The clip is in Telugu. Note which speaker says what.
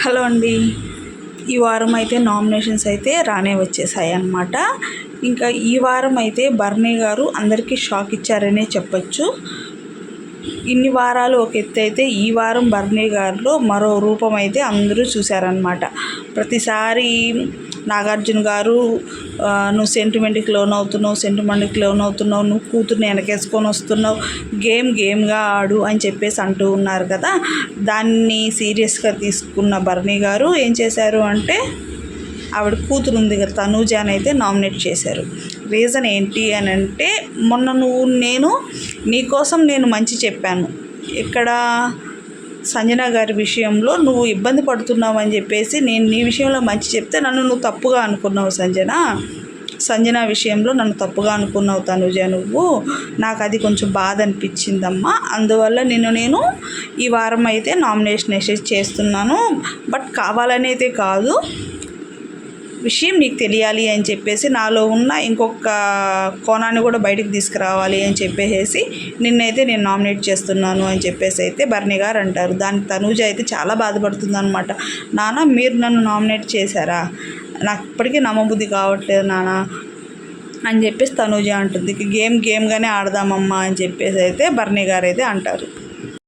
Speaker 1: హలో అండి. ఈ వారం అయితే నామినేషన్స్ అయితే రానే వచ్చేసాయి అన్నమాట. ఇంకా ఈ వారం అయితే బర్నీ గారు అందరికీ షాక్ ఇచ్చారనే చెప్పొచ్చు. ఇన్ని వారాలు ఒక ఎత్తు అయితే ఈ వారం బర్నీ గారిలో మరో రూపం అయితే అందరూ చూశారనమాట ప్రతిసారి నాగార్జున గారు నువ్వు సెంటిమెంట్కి లోన్ అవుతున్నావు సెంటిమెంట్కి లోన్ అవుతున్నావు నువ్వు కూతుర్ని వెనకేసుకొని వస్తున్నావు గేమ్ గేమ్గా ఆడు అని చెప్పేసి అంటూ ఉన్నారు కదా. దాన్ని సీరియస్గా తీసుకున్న బర్ణి గారు ఏం చేశారు అంటే ఆవిడ కూతురు ఉంది కదా తనూజాని అయితే నామినేట్ చేశారు. రీజన్ ఏంటి అని అంటే మొన్న నువ్వు నేను నీకోసం నేను మంచి చెప్పాను. ఇక్కడ సంజన గారి విషయంలో నువ్వు ఇబ్బంది పడుతున్నావు అని చెప్పేసి నేను నీ విషయంలో మంచి చెప్తే నన్ను నువ్వు తప్పుగా అనుకున్నావు సంజన. సంజన విషయంలో నన్ను తప్పుగా అనుకున్నావు తనుజ నువ్వు. నాకు అది కొంచెం బాధ అనిపించిందమ్మా. అందువల్ల నిన్ను నేను ఈ వారం అయితే నామినేషన్ వేసేసి చేస్తున్నాను. బట్ కావాలనైతే కాదు. విషయం నీకు తెలియాలి అని చెప్పేసి నాలో ఉన్న ఇంకొక కోణాన్ని కూడా బయటికి తీసుకురావాలి అని చెప్పేసి నిన్నైతే నేను నామినేట్ చేస్తున్నాను అని చెప్పేసి అయితే బర్నీ గారు అంటారు. దానికి తనూజ అయితే చాలా బాధపడుతుంది అనమాట నాన్న మీరు నన్ను నామినేట్ చేశారా? నాకు ఇప్పటికీ నమ్మబుద్ధి కావట్లేదు నాన్న అని చెప్పేసి తనూజ అంటుంది. గేమ్ గేమ్గానే ఆడదామమ్మా అని చెప్పేసి అయితే బర్నీ గారు అయితే అంటారు.